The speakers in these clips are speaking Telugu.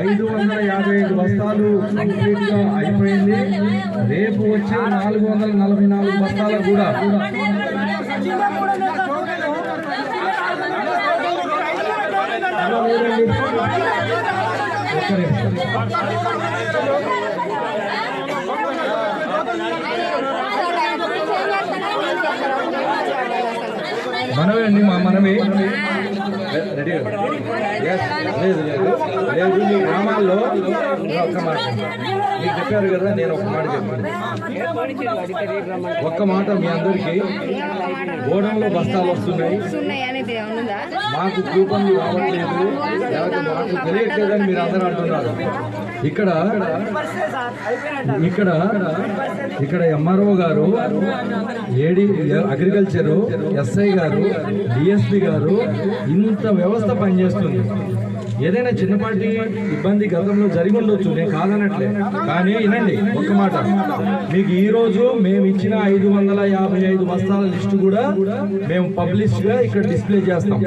ఐదు వందల యాభై ఐదు బస్తాలు కంప్లీట్గా అయిపోయింది. రేపు వచ్చే నాలుగు వందల నలభై నాలుగు బస్తాలు కూడా. మనమే అండి మా మనమే. లేదు మీ గ్రామాల్లో ఒక్క మాట. మీరు చెప్పారు కదా నేను ఒక మాట చెప్పాను. ఒక్క మాట మీ అందరికీ. గోడంలో బస్తాలు వస్తున్నాయి. మాకు కూపన్లు రావట్లేదు. లేకపోతే మాకు తెలియట్లేదని మీరు అందరూ అంటున్నారు. ఇక్కడ ఇక్కడ ఇక్కడ ఎంఆర్ఓ గారు ఏడి అగ్రికల్చరు ఎస్ఐ గారు డిఎస్పి గారు ఇంత వ్యవస్థ పనిచేస్తుంది. ఏదైనా చిన్నపాటి ఇబ్బంది గతంలో జరిగి ఉండొచ్చు నేను కాదనట్లే. కానీ వినండి ఒక్క మాట. మీకు ఈ రోజు మేము ఇచ్చిన ఐదు వందల యాభై ఐదు బస్తాల లిస్టు కూడా మేము పబ్లిష్గా ఇక్కడ డిస్ప్లే చేస్తాం.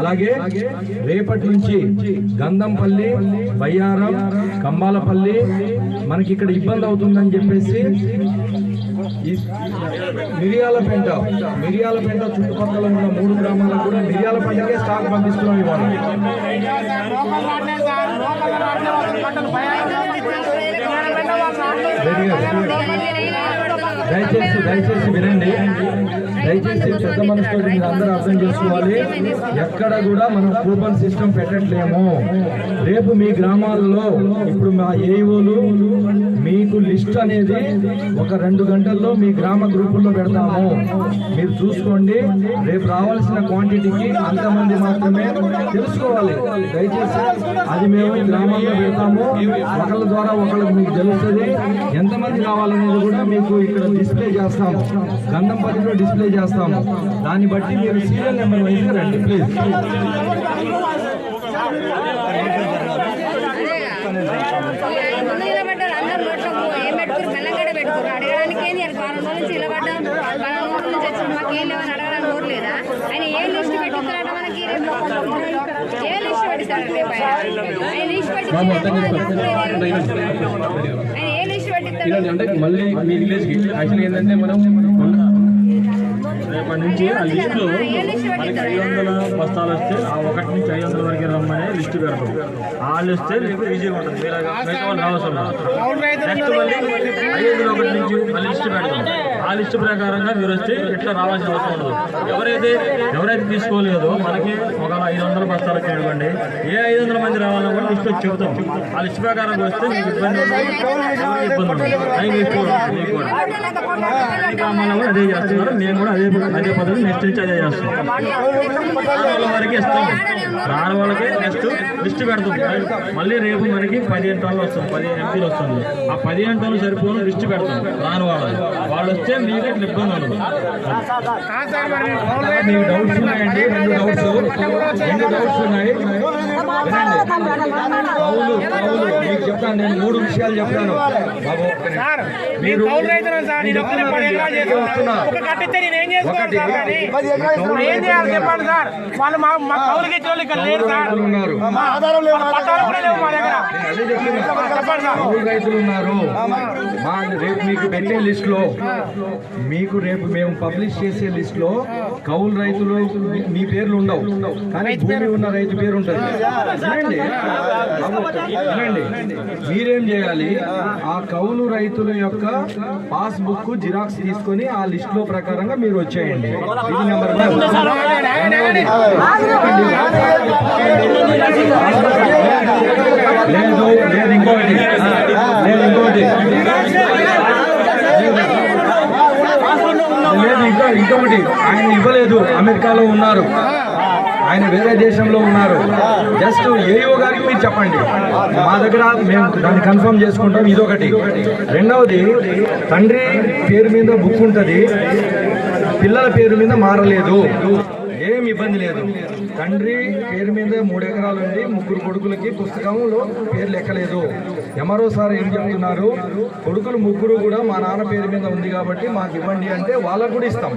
అలాగే రేపటి నుంచి గంధంపల్లి బయ్యారం కంబాలపల్లి మనకి ఇక్కడ ఇబ్బంది అవుతుందని చెప్పేసి మిరియాలపేంట మిరియాలపేంట చుట్టుపక్కల ఉన్న మూడు గ్రామాలకు కూడా మిరియాల పంటకే స్టాక్ పంపిస్తున్నాం ఇవాళ. దయచేసి దయచేసి వినండి. దయచేసి పెద్ద మనసుతో మీరు అందరూ అర్థం చేసుకోవాలి. ఎక్కడ కూడా మనం కూపన్ సిస్టమ్ పెట్టట్లేము. రేపు మీ గ్రామాల్లో ఇప్పుడు మా ఏఈఓలు మీకు లిస్ట్ అనేది ఒక రెండు గంటల్లో మీ గ్రామ గ్రూపుల్లో పెడతాము. మీరు చూసుకోండి. రేపు రావాల్సిన క్వాంటిటీకి అంతమంది మాత్రమే తెలుసుకోవాలి. దయచేసి అది మేము గ్రామాల్లో పెడతాము. ఒకళ్ళ ద్వారా ఒకళ్ళకి మీకు తెలుస్తుంది. ఎంతమంది కావాలనేది కూడా మీకు ఇక్కడ డిస్ప్లే చేస్తాము. గంధం పత్రికలో డిస్ప్లే చేస్తాము దాన్ని బట్టి మీరు సీరియల్ నెంబర్ వైజ్గా రండి ప్లీజ్ అంటే మళ్ళీ మీ విలేజ్కి యాక్చువల్లీ ఏంటంటే మనం రేపటి నుంచి ఆ లిస్ట్ మనకి ఐదు వందల బస్తాలు వస్తే ఆ ఒకటి నుంచి ఐదు వందల వరకు రమ్మని లిస్ట్ పెడతాం. ఆ లిస్ట్ మీకు ఈజీగా ఉంటుంది. మీరు వాళ్ళు అవసరం నెక్స్ట్ మళ్ళీ ఐదు వందల ఒకటి నుంచి మళ్ళీ లిస్ట్ పెడతాం. ఆ లిస్ట్ ప్రకారంగా మీరు వస్తే ఇట్లా రావాల్సిన అవసరం ఉండదు. ఎవరైతే ఎవరైతే తీసుకోలేదో మనకి ఒక ఐదు వందల బస్తాలకు ఇవ్వండి. ఏ ఐదు వందల మంది రావాలన్నా కూడా లిస్ట్ వచ్చి చెబుతాం. ఆ లిస్ట్ ప్రకారం వస్తే మీకు ఇబ్బంది ఇబ్బంది కూడా గ్రామాల్లో కూడా అదే చేస్తున్నారు. మేము కూడా అదే అదే పద్ధతి నెక్స్ట్ నుంచి అదే చేస్తాం వాళ్ళ వరకు ఇస్తాం. రాని వాళ్ళకి నెక్స్ట్ లిస్ట్ పెడతాం. మళ్ళీ రేపు మనకి పదిహేను టన్నులు వస్తుంది. పదిహేను ఎంపీలు వస్తుంది. ఆ పదిహేను టన్నులు సరిపోను లిస్ట్ పెడతాం. రాని వాళ్ళకి వాళ్ళు వస్తే ఇబ్బంది ఉండదు. డౌట్స్ ఉన్నాయండి రెండు డౌట్స్. రెండు డౌట్స్ ఉన్నాయి. మీకు చెప్తాను నేను మూడు విషయాలు చెప్తాను. బాబు. మీరు వస్తున్నా. చేసుకోవాలి. సార్ కానీ ఏం చేయాలి చెప్పండి సార్? వాళ్ళు మా మా కౌలుకి ఇచ్చే వాళ్ళు ఇక్కడ లేరు సార్. మా ఆధారం లేవు పట్టాలు కూడా లేవు మా దగ్గర. నేను అదే చెప్తున్నా చెప్పండి సార్ కౌలు రైతులు ఉన్నారు. మా రేపు మీకు పెట్టే లిస్ట్లో మీకు రేపు మేము పబ్లిష్ చేసే లిస్ట్లో కౌలు రైతులు మీ- పేర్లు ఉండవు కానీ భూమి ఉన్న రైతు పేరు ఉంటుంది వినండి మీరేం చేయాలి ఆ కౌలు రైతుల యొక్క పాస్ బుక్ జిరాక్స్ తీసుకొని ఆ లిస్ట్లో ప్రకారంగా మీరు వచ్చేయండి ఇది నెంబర్ లేదు లేదు ఇంకోటి లేదు ఇంకోటి లేదు ఇంకా ఇంకొకటి ఆయన ఇవ్వలేదు అమెరికాలో ఉన్నారు. ఆయన వేరే దేశంలో ఉన్నారు. జస్ట్ ఏఓ గారికి మీరు చెప్పండి. మా దగ్గర మేము దాన్ని కన్ఫర్మ్ చేసుకుంటాం ఇదొకటి. రెండవది తండ్రి పేరు మీద బుక్ ఉంటుంది. పిల్లల పేరు మీద మారలేదు. ఏం ఇబ్బంది లేదు. తండ్రి పేరు మీద మూడు ఎకరాలు ఉంది. ముగ్గురు కొడుకులకి పుస్తకంలో పేర్లు ఎక్కలేదు ఎమరో సార్ ఏం చెప్తున్నారు? కొడుకులు ముగ్గురు కూడా మా నాన్న పేరు మీద ఉంది కాబట్టి మాకు ఇవ్వండి అంటే వాళ్ళకు కూడా ఇస్తాం.